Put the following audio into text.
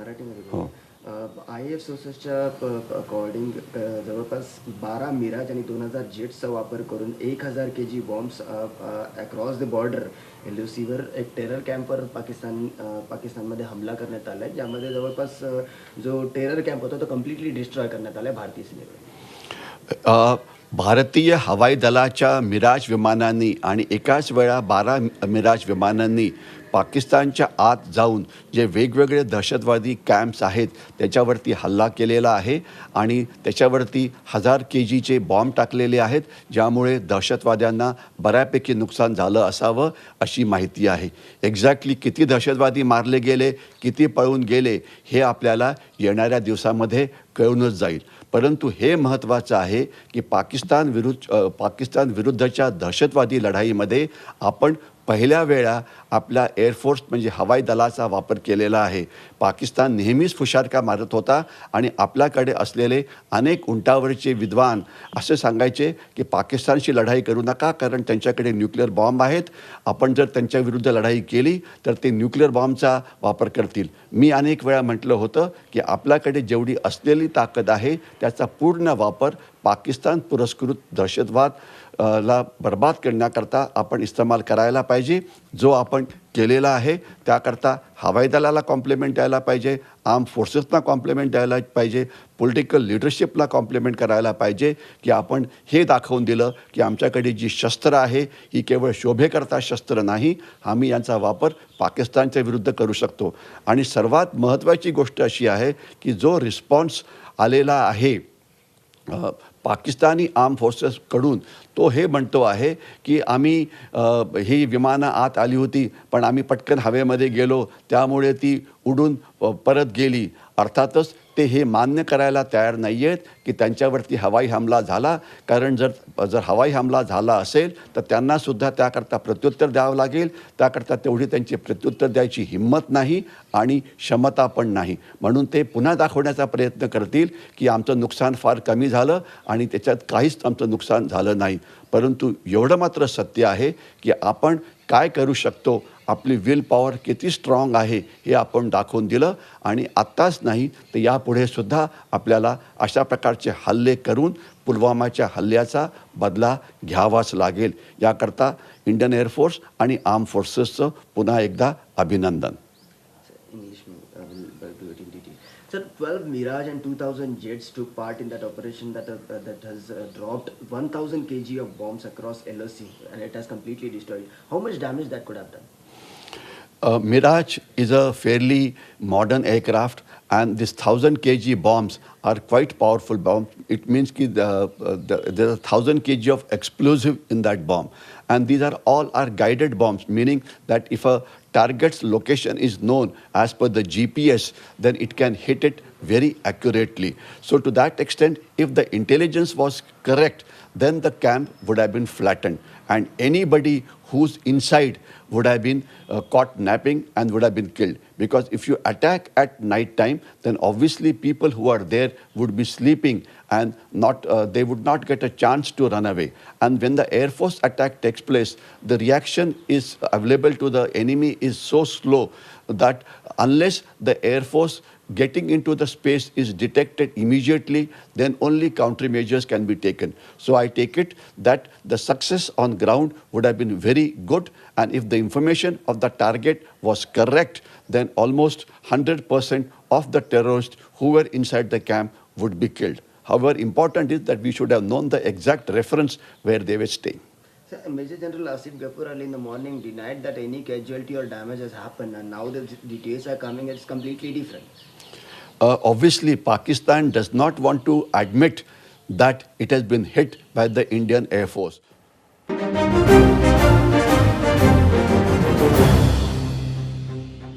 मराठीमध्ये हो. I F सोर्सेसच्या according जवळपास बारा मिराज आणि दोन हजार जेट्सचा वापर करून एक हजार K G bombs across the border L सीवर एक टेरर कॅम्पवर पाकिस्तान पाकिस्तानमध्ये हमला करण्यात आला आहे ज्यामध्ये जवळपास जो टेरर कॅम्प होता तो कम्प्लिटली डिस्ट्रॉय करण्यात आला आहे भारतीय अ, भारतीय हवाई दलाच्या मिराज विमानांनी आणि एकाच वेळा बारा मिराज विमानांनी पाकिस्तानच्या आत जाऊन जे वेगवेगळे दहशतवादी कॅम्प्स आहेत त्याच्यावरती हल्ला केलेला आहे आणि त्याच्यावरती हजार के जीचे बॉम्ब टाकलेले आहेत ज्यामुळे दहशतवाद्यांना बऱ्यापैकी नुकसान झालं असावं अशी माहिती आहे. एक्झॅक्टली किती दहशतवादी मारले गेले किती पळून गेले हे आपल्याला येणाऱ्या दिवसामध्ये कळूनच जाईल. परंतु हे महत्त्वाचं आहे की पाकिस्तान विरुद्ध पाकिस्तान विरुद्धच्या दहशतवादी लढाईमध्ये आपण पहिल्या वेळा आपल्या एअरफोर्स म्हणजे हवाई दलाचा वापर केलेला आहे. पाकिस्तान नेहमीच फुशारका मारत होता आणि आपल्याकडे असलेले अनेक उंटावरचे विद्वान असे सांगायचे की पाकिस्तानशी लढाई करू नका कारण त्यांच्याकडे न्यूक्लिअर बॉम्ब आहेत. आपण जर त्यांच्या विरुद्ध लढाई केली तर ते न्यूक्लिअर बॉम्बचा वापर करतील. मी अनेक वेळा म्हटलं होतं की आपल्याकडे जेवढी असलेली ताकद आहे त्याचा पूर्ण वापर पाकिस्तान पुरस्कृत दहशतवाद ला बर्बाद करण्याकरता आपण इस्तेमाल करायला पाहिजे. जो आपण केलेला आहे त्याकरता हवाई दलाला कॉम्प्लिमेंट द्यायला पाहिजे आर्म फोर्सेसना कॉम्प्लिमेंट द्यायला पाहिजे पॉलिटिकल लिडरशिपला कॉम्प्लिमेंट करायला पाहिजे की आपण हे दाखवून दिलं की आमच्याकडे जी शस्त्र आहे ही केवळ शोभेकरता शस्त्र नाही आम्ही यांचा वापर पाकिस्तानच्या विरुद्ध करू शकतो. आणि सर्वात महत्त्वाची गोष्ट अशी आहे की जो रिस्पॉन्स आलेला आहे पाकिस्तानी आर्म फोर्सेसकडून तो हे म्हणतो आहे की आम्ही ही विमानं आत आली होती पण आम्ही पटकन हवेमध्ये गेलो. त्यामुळे ती उडून परत गेली. अर्थातच ते हे मान्य करायला तयार नाही आहेत की त्यांच्यावरती हवाई हमला झाला. कारण जर जर हवाई हमला झाला असेल तर त्यांनासुद्धा त्याकरता प्रत्युत्तर द्यावं लागेल. त्याकरता तेवढी त्यांची प्रत्युत्तर द्यायची हिंमत नाही आणि क्षमता पण नाही. म्हणून ते पुन्हा दाखवण्याचा प्रयत्न करतील की आमचं नुकसान फार कमी झालं आणि त्याच्यात काहीच आमचं नुकसान झालं नाही. परंतु एवढं मात्र सत्य आहे की आपण काय करू शकतो आपली विल पॉवर किती स्ट्रॉंग आहे हे आपण दाखवून दिलं आणि आत्ताच नाही तर यापुढे सुद्धा आपल्याला अशा प्रकारचे हल्ले करून पुलवामाच्या हल्ल्याचा बदला घ्यावाच लागेल याकरता इंडियन एअरफोर्स आणि आर्म फोर्सेसचं पुन्हा एकदा अभिनंदन Sir, 12 Mirage and 2,000 jets took part in that operation that uh, that has uh, dropped 1,000 kg of bombs across LOC and it has completely destroyed. How much damage that could have done? Uh, Mirage is a fairly modern aircraft, and this 1000 kg bombs are quite powerful bombs. It means ki the, uh, the, there's a 1000 kg of explosive in that bomb. And these are all are guided bombs, meaning that if a target's location is known as per the GPS, then it can hit it very accurately. So, to that extent, if the intelligence was correct, then the camp would have been flattened, and anybody who's inside would have been uh, caught napping and would have been killed. Because if you attack at night time, then obviously people who are there would be sleeping and not uh, they would not get a chance to run away. And when the air force attack takes place, the reaction is available to the enemy is so slow that unless the air force getting into the space is detected immediately, then only countermeasures can be taken. So I take it that the success on ground would have been very good, and if the information of the target was correct, then almost 100% of the terrorists who were inside the camp would be killed. However, important is that we should have known the exact reference where they were staying. Sir, Major General Asif Ali in the morning denied that any casualty or damage has happened, and now the details are coming. It's completely different. Uh, obviously, Pakistan does not want to admit that it has been hit by the Indian Air Force.